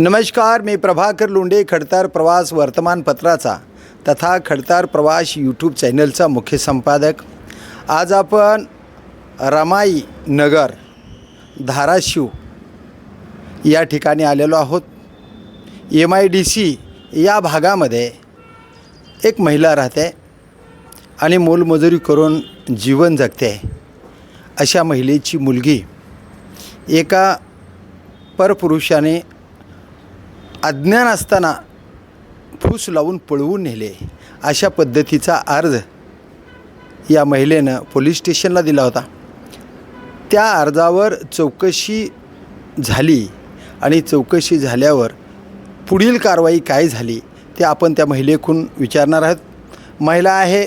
नमस्कार मी प्रभाकर लोंढे खडतार प्रवास वर्तमानपत्राचा तथा खडतार प्रवास यूट्यूब चॅनलचा मुख्य संपादक. आज आपण रमाई नगर धाराशिव या ठिकाणी आलेलो आहोत. एम आय डी सी या भागामध्ये एक महिला राहते आणि मोलमजुरी करून जीवन जगते. अशा महिलेची मुलगी एका परपुरुषाने अज्ञान असताना फूस लावून पळवून नेले. अशा पद्धतीचा अर्ज या महिलेनं पोलीस स्टेशनला दिला होता. त्या अर्जावर चौकशी झाली आणि चौकशी झाल्यावर पुढील कारवाई काय झाली ते आपण त्या महिलेकडून विचारणार आहोत. महिला आहे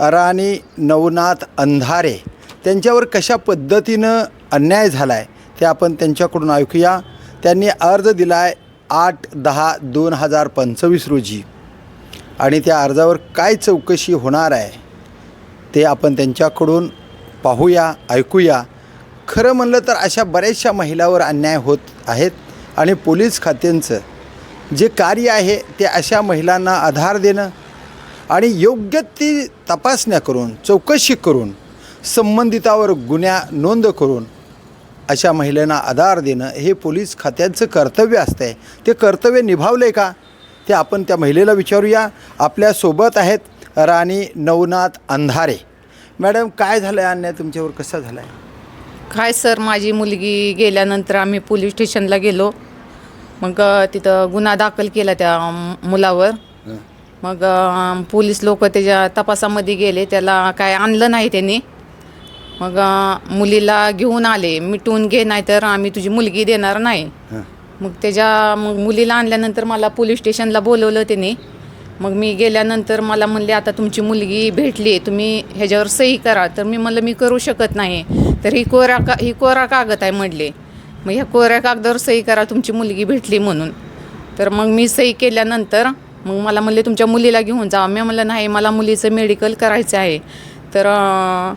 राणी नवनाथ अंधारे. त्यांच्यावर कशा पद्धतीनं अन्याय झाला आहे ते आपण त्यांच्याकडून ऐकूया. त्यांनी अर्ज दिला आहे आठ दहा दोन हजार पंचवीस रोजी. आणि त्या अर्जावर काय चौकशी होणार आहे ते आपण त्यांच्याकडून पाहूया ऐकूया. खरं म्हणलं तर अशा बऱ्याचशा महिलावर अन्याय होत आहेत आणि पोलीस खात्यांचं जे कार्य आहे ते अशा महिलांना आधार देणं आणि योग्य ती तपासण्या करून चौकशी करून संबंधितावर गुन्ह्या नोंद करून अशा महिलांना आधार देणं हे पोलीस खात्यांचं कर्तव्य असतं आहे ते कर्तव्य निभावलं आहे का? ते आपण त्या महिलेला विचारूया. आपल्यासोबत आहेत राणी नवनाथ अंधारे. मॅडम काय झालं आहे अन्याय तुमच्यावर? कसा झाला आहे काय सर माझी मुलगी गेल्यानंतर आम्ही पोलीस स्टेशनला गेलो. मग तिथं गुन्हा दाखल केला त्या मुलावर. मग पोलीस लोक त्याच्या तपासामध्ये गेले. त्याला काय आणलं नाही त्यांनी. मग मुलीला घेऊन आले मिटवून घे नाही तर आम्ही तुझी मुलगी देणार नाही. हां. मग त्याच्या मग मुलीला आणल्यानंतर मला पोलीस स्टेशनला बोलवलं त्यांनी. मग मी गेल्यानंतर मला म्हणले आता तुमची मुलगी भेटली तुम्ही ह्याच्यावर सही करा. तर मी म्हणलं मी करू शकत नाही. तर ही कोरा का ही कोरा कागद आहे म्हणले मग ह्या कोऱ्या कागदावर सही करा तुमची मुलगी भेटली म्हणून. तर मग मी सही केल्यानंतर मग मला म्हणले तुमच्या मुलीला घेऊन जा. मी म्हणलं नाही मला मुलीचं मेडिकल करायचं आहे. तर अं,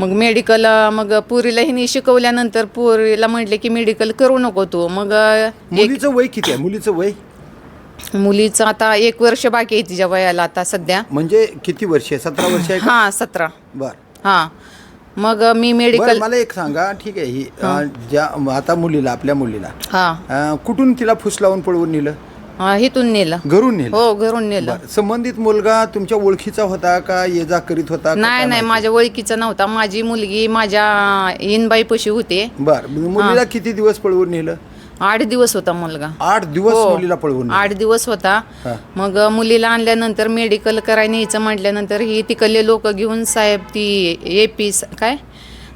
मग मेडिकल मग पुरीला हिने शिकवल्यानंतर पुरीला म्हटले की मेडिकल करू नको तू. मग एक मुलीचं वय किती आहे? मुलीचं वय? मुलीचं आता एक वर्ष बाकी आहे तिच्या वयाला आता सध्या. म्हणजे किती वर्ष आहे? सतरा वर्ष आहे का? हां सतरा. बरं. हां. मग मी बरं मेडिकल मला एक सांगा. ठीक आहे. ही. अं, ज्या आता मुलीला आपल्या मुलीला. हां. अं, कुठून तिला फुस लावून पळवून नेलं? हां इथून नेलं. घरून नेलं. हो घरून नेलं. बरं. संबंधित मुलगा तुमच्या ओळखीचा होता का? ये जा करीत होता का? नाही काय नाही? माझ्या ओळखीचा नव्हता. माझी मुलगी माझ्या इनबाई पशी होते. बर. मुलीला किती दिवस पळवून नेलं? आठ दिवस होता मुलगा. आठ दिवस हो. मुलीला पळवून नेलं. आठ दिवस होता. हा. मग मुलीला आणल्यानंतर मेडिकल करायला न्यायचं म्हटल्यानंतर ही तिकडले लोक घेऊन साहेब ती ए पी काय?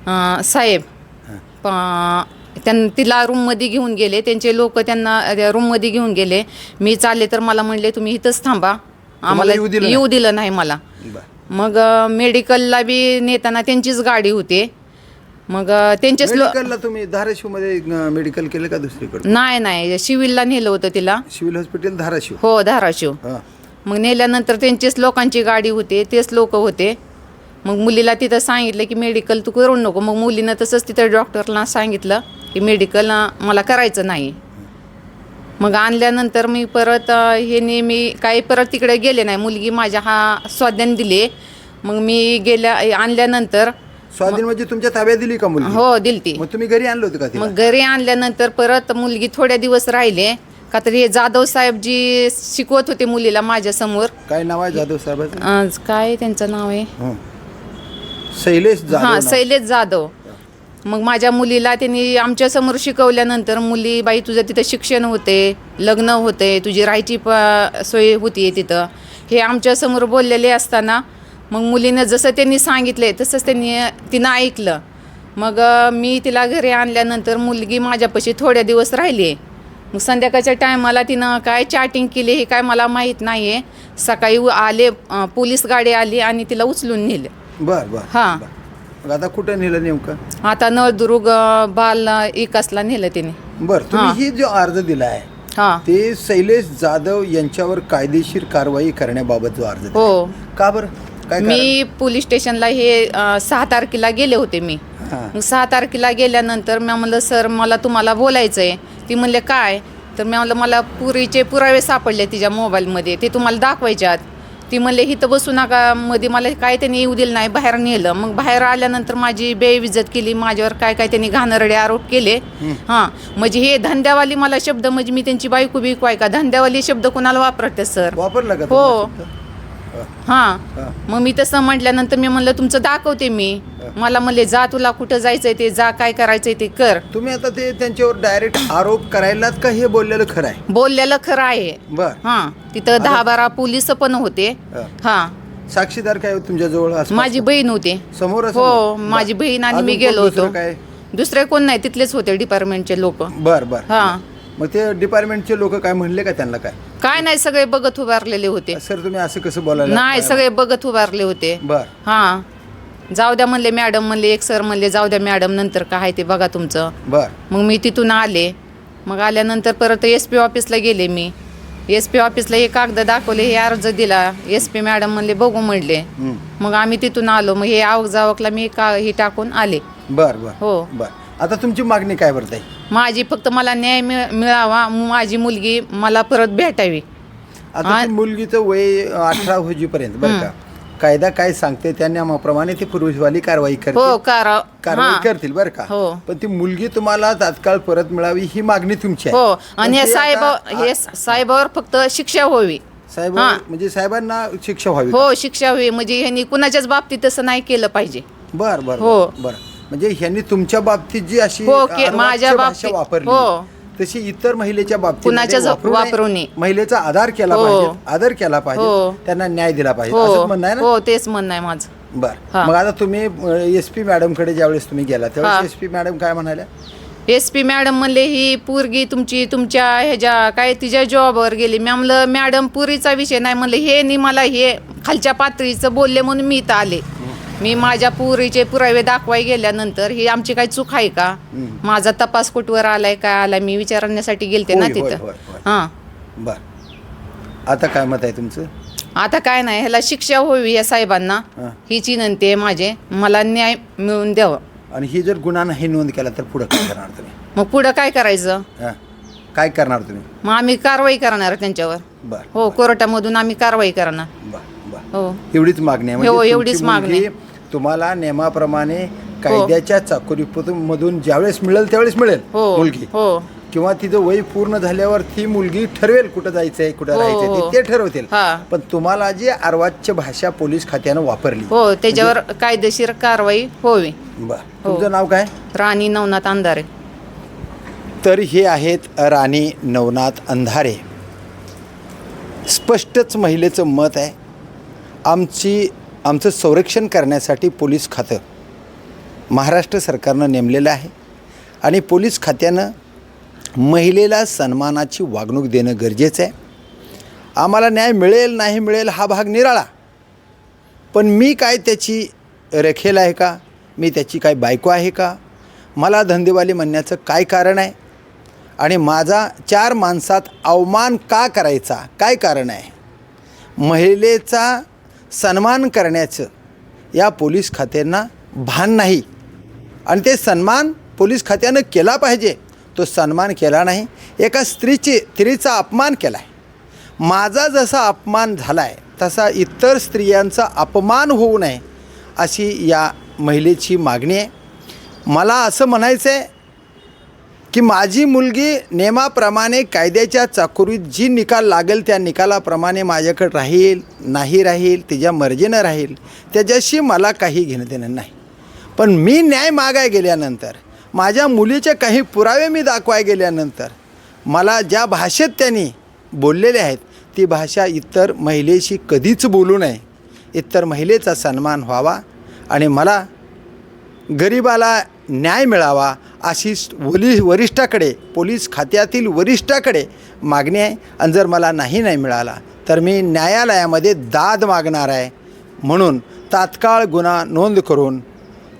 अं, साहेब. प- त्यां तिला रूममध्ये घेऊन गेले. त्यांचे लोक त्यांना त्या रूममध्ये घेऊन गेले. मी चालले तर मला म्हणले तुम्ही इथंच थांबा. आम्हाला येऊ दिलं नाही. मला. मग मेडिकलला बी नेताना त्यांचीच गाडी होती. मग लो मेडिकलला तुम्ही धाराशिवमध्ये मेडिकल केलं का दुसरीकडे नाही नाही. सिव्हिलला नेलं होतं तिला. Civil hospital Dharashiv. हो धाराशिव. मग नेल्यानंतर त्यांचीच लोकांची गाडी होते. तेच लोक होते. मग मुलीला तिथं सांगितलं की मेडिकल तू करू नको. मग मुलीनं तसंच तिथं डॉक्टरला सांगितलं. की मेडिकल मला करायचं नाही. मग आणल्यानंतर मी परत हे नेहमी काही परत तिकडे गेले नाही. मुलगी माझ्या हा स्वाध्यान दिले. मग मी गेल्या आणल्यानंतर स्वाधीन म्हणजे तुमच्या ताब्यात दिली का मुलगी? हो दिलती. मग तुम्ही घरी आणलं होतं का तिला? मग घरी आणल्यानंतर परत मुलगी थोड्या दिवस राहिले. का तर हे जाधव साहेब जी शिकवत होते मुलीला माझ्यासमोर काय नाव आहे जाधव साहेबाचं? अं, काय त्यांचं नाव आहे? हं. शैलेश जाधव हां नाव. शैलेश जाधव. मग माझ्या मुलीला त्यांनी आमच्यासमोर शिकवल्यानंतर मुली बाई तुझं तिथं शिक्षण होते लग्न होते तुझी राहायची प सोय होती तिथं. हे आमच्यासमोर बोललेले असताना मग मुलीनं जसं त्यांनी सांगितले तसंच त्यांनी तिनं ऐकलं. मग मी तिला घरी आणल्यानंतर मुलगी माझ्यापाशी थोड्या दिवस राहिली मग संध्याकाळच्या टायमाला तिनं काय चॅटिंग केली हे काय मला माहीत नाही आहे सकाळी आले पोलीस गाडी आली आणि तिला उचलून नेलं. बर बर. हां. मग आता कुठं नेलं नेमकं? आता नळदुर्ग बाल इकासला नेलं तिने. बर तुम्ही हां. जो अर्ज दिला आहे हां. ते शैलेश जाधव यांच्यावर कायदेशीर कारवाई करण्याबाबत जो अर्ज. हो. का बरं? काय मी पोलीस स्टेशनला हे अं, सहा तारखेला गेले होते मी. हां. मग सहा तारखेला गेल्यानंतर मी म्हणलं सर मला तुम्हाला बोलायचं आहे ती म्हणले काय? तर मी म्हणलं मला पुरीचे पुरावे सापडले तिच्या मोबाईलमध्ये. ते तुम्हाला दाखवायच्यात ती म्हणले इथं बसू नका मध्ये मला काय त्यांनी येऊ दिलं नाही बाहेर नेलं. मग बाहेर आल्यानंतर माझी बेविज्जत केली माझ्यावर काय काय त्यांनी घाणरडे आरोप केले. हां म्हणजे हे धंद्यावाली मला शब्द म्हणजे मी त्यांची बायको बिकू का? धंद्यावाली शब्द कोणाला वापरते सर? वापरला का हो. हां. हां. मग मी तसं म्हटल्यानंतर मी म्हणलं तुमचं दाखवते मी. मला म्हणले जा तुला कुठं जायचंय ते जा काय करायचंय ते कर. तुम्ही आता ते त्यांच्यावर डायरेक्ट आरोप करायलाच का हे बोललेलं खरं आहे? बोललेलं खरं आहे. बर. हां. तिथं दहा बारा पोलीस पण होते. हां. हां. साक्षीदार काय तुमच्या जवळ माझी बहीण होते. समोर हो माझी बहीण आणि मी गेलो होतो. काय? दुसरे कोण नाही तिथलेच होते डिपार्टमेंटचे लोक. बर बर. हां. मग ते डिपार्टमेंटचे लोक काय म्हणले का त्यांना काय? काय नाही सगळे बघत उभारलेले होते. सर तुम्ही असं कसं बोलायला नाही सगळे बघत उभारले होते. बर. हां. जाऊ द्या म्हणले मॅडम म्हणले एक सर म्हणले जाऊ द्या मॅडम नंतर काय आहे ते बघा तुमचं. बर. मग मी तिथून आले. मग आल्यानंतर परत एस पी ऑफिसला गेले मी. एस पी ऑफिसला हे कागद दाखवले हे अर्ज दिला. एस पी मॅडम म्हणले बघू म्हणले. मग आम्ही तिथून आलो. मग हे आवक जावकला मी का हे टाकून आले. बर बर. हो. बर. आता तुमची मागणी काय बरं ताई? माझी फक्त मला न्याय मिळ- मिळावा. माझी मुलगी मला परत भेटावी. आता ती मुलगीचं वय अठरा होजीपर्यंत बरं का? कायदा काय सांगते त्या नियमाप्रमाणे ती पुरुषवाली कारवाई हो करते कार कारवाई हां. करतील बरं का? हो. पण ती मुलगी तुम्हाला तात्काळ परत मिळावी ही मागणी तुमची आहे. हो पण आणि हे ते साहेब आता- हे साहेबावर फक्त शिक्षा व्हावी. साहेब हां. म्हणजे साहेबांना शिक्षा व्हावी हो शिक्षा व्हावी. म्हणजे ह्यांनी कुणाच्याच बाबतीत तसं नाही केलं पाहिजे. बर बर हो. बर. म्हणजे ह्यांनी तुमच्या बाबतीत जी अशी हो, के- अर्वाच्य माझ्या भाषा बाबतीत- वापरली हो. तशी इतर महिलेच्या बाबतीत कुणाच्या ज- वापरू नये. महिलेचा आधार केला हो. पाहिजे आदर केला पाहिजे हो. त्यांना न्याय दिला पाहिजे म्हणणं आहे ना हो तेच म्हणणं आहे माझं बर हां. मग आता तुम्ही एस पी मॅडमकडे ज्यावेळेस तुम्ही गेला त्यावेळेस. एस पी मॅडम काय म्हणाल्या एस पी मॅडम म्हणले ही पोरगी तुमची तुमच्या ह्याच्या काय तिच्या जॉबवर गेली मी म्हणलं मॅडम पुरीचा विषय नाही म्हणलं हे नी मला हे खालच्या पातळीचं बोलले म्हणून मी इथं आले मी माझ्या पुरीचे पुरावे दाखवाय गेल्यानंतर ही आमची काय चूक आहे का? माझा तपास कुठवर आलाय काय आलाय मी विचारण्यासाठी गेलते ना होय, होय, तिथं. होय, होय. हां. बर. आता काय मत आहे तुमचं? आता काय नाही ह्याला शिक्षा व्हावी या साहेबांना. हां. हीच विनंती आहे माझे. मला न्याय मिळवून द्यावं. आणि ही जर गुन्हा नाही नोंद केला तर पुढे काय करणार तुम्ही? मग पुढं काय करायचं? हां. काय करणार तुम्ही? मग आम्ही कारवाई करणार त्यांच्यावर. बर. हो कोर्टामधून आम्ही कारवाई करणार. बर. हो. एवढीच मागणी आहे. हो, म्हणजे एवढीच तुमची मागणी. मुलगी तुम्हाला नियमाप्रमाणे कायद्याच्या चाकोरीपतून मधून ज्यावेळेस मिळेल त्यावेळेस मिळेल हो मुलगी. हो. किंवा तिचं वय पूर्ण झाल्यावर ती मुलगी ठरवेल कुठं जायचंय कुठं हो, राहायचंय हो. ते- ते ठरवतील. हा. पण तुम्हाला जी अर्वाच्य भाषा पोलीस खात्यानं वापरली हो त्याच्यावर कायदेशीर कारवाई होवी. बर. हो. तुमचं नाव काय? राणी नवनाथ अंधारे. तर हे आहेत राणी नवनाथ अंधारे. स्पष्टच महिलेचं मत आहे आमची आमचं संरक्षण करण्यासाठी पोलीस खातं महाराष्ट्र सरकारनं नेमलेलं आहे. आणि पोलीस खात्यानं महिलेला सन्मानाची वागणूक देणं गरजेचं आहे. आम्हाला न्याय मिळेल नाही मिळेल हा भाग निराळा. पण मी काय त्याची रेखेल आहे का? मी त्याची काय बायको आहे का? मला धंदेवाली म्हणण्याचं काय कारण आहे? आणि माझा चार माणसात अवमान का करायचा? काय कारण आहे? महिलेचा सन्मान करण्याचं या पोलीस खात्यांना भान नाही. आणि ते सन्मान पोलीस खात्यानं केला पाहिजे. तो सन्मान केला नाही. एका स्त्रीची स्त्रीचा अपमान केला आहे माझा जसा अपमान झाला आहे तसा इतर स्त्रियांचा अपमान होऊ नये अशी या महिलेची मागणी आहे. मला असं म्हणायचं आहे की माझी मुलगी नेमाप्रमाणे कायद्याच्या चाकुरीत जी निकाल लागेल त्या निकालाप्रमाणे माझ्याकडे राहील नाही राहील तिच्या मर्जीनं राहील त्याच्याशी मला काही घेणं देणं नाही. पण मी न्याय मागाय गेल्यानंतर माझ्या मुलीचे काही पुरावे मी दाखवाय गेल्यानंतर मला ज्या भाषेत त्यांनी बोललेले आहेत ती भाषा इतर महिलेशी कधीच बोलू नये. इतर महिलेचा सन्मान व्हावा आणि मला गरिबाला न्याय मिळावा अशी वली वरिष्ठाकडे पोलीस खात्यातील वरिष्ठाकडे मागणी आहे. आणि जर मला नाही नाही मिळाला तर मी न्यायालयामध्ये दाद मागणार आहे. म्हणून तात्काळ गुन्हा नोंद करून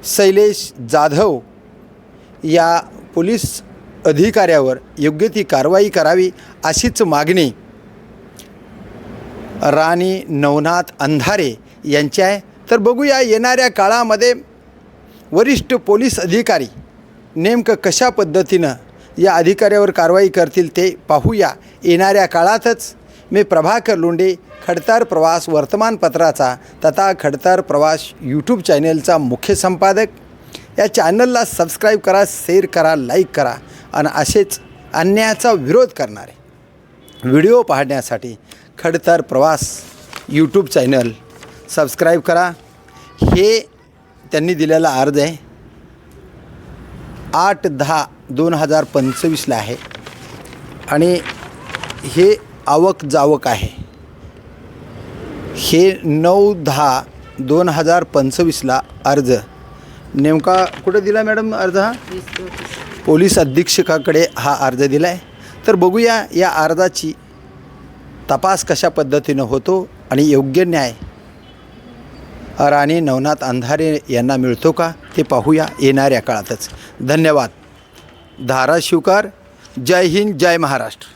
शैलेश जाधव या पोलीस अधिकाऱ्यावर योग्य ती कारवाई करावी अशीच मागणी राणी नवनाथ अंधारे यांची आहे. तर बघूया येणाऱ्या काळामध्ये वरिष्ठ पोलीस अधिकारी नेमकं कशा पद्धतीनं या अधिकाऱ्यावर कारवाई करतील ते पाहूया. येणाऱ्या काळातच मी प्रभाकर लोंडे खडतार प्रवास वर्तमानपत्राचा तथा खडतार प्रवास यूट्यूब चॅनेलचा मुख्य संपादक. या चॅनलला सबस्क्राईब करा शेअर करा लाईक करा आणि असेच अन्यायाचा विरोध करणारे व्हिडिओ पाहण्यासाठी खडतर प्रवास यूट्यूब चॅनल सबस्क्राईब करा. हे त्यांनी दिलेला अर्ज आहे. आठ दहा दोन हजार पंचवीसला आहे. आणि हे आवक जावक आहे. हे नऊ दहा दोन हजार पंचवीसला अर्ज. नेमका कुठं दिला मॅडम अर्ज हा? पोलीस अधीक्षकाकडे हा अर्ज दिला आहे तर बघूया या अर्जाची तपास कशा पद्धतीनं होतो आणि योग्य न्याय राणी नवनाथ अंधारे यांना मिळतो का ते पाहूया येणाऱ्या काळातच. धन्यवाद. धाराशिवकार जय हिंद जय महाराष्ट्र.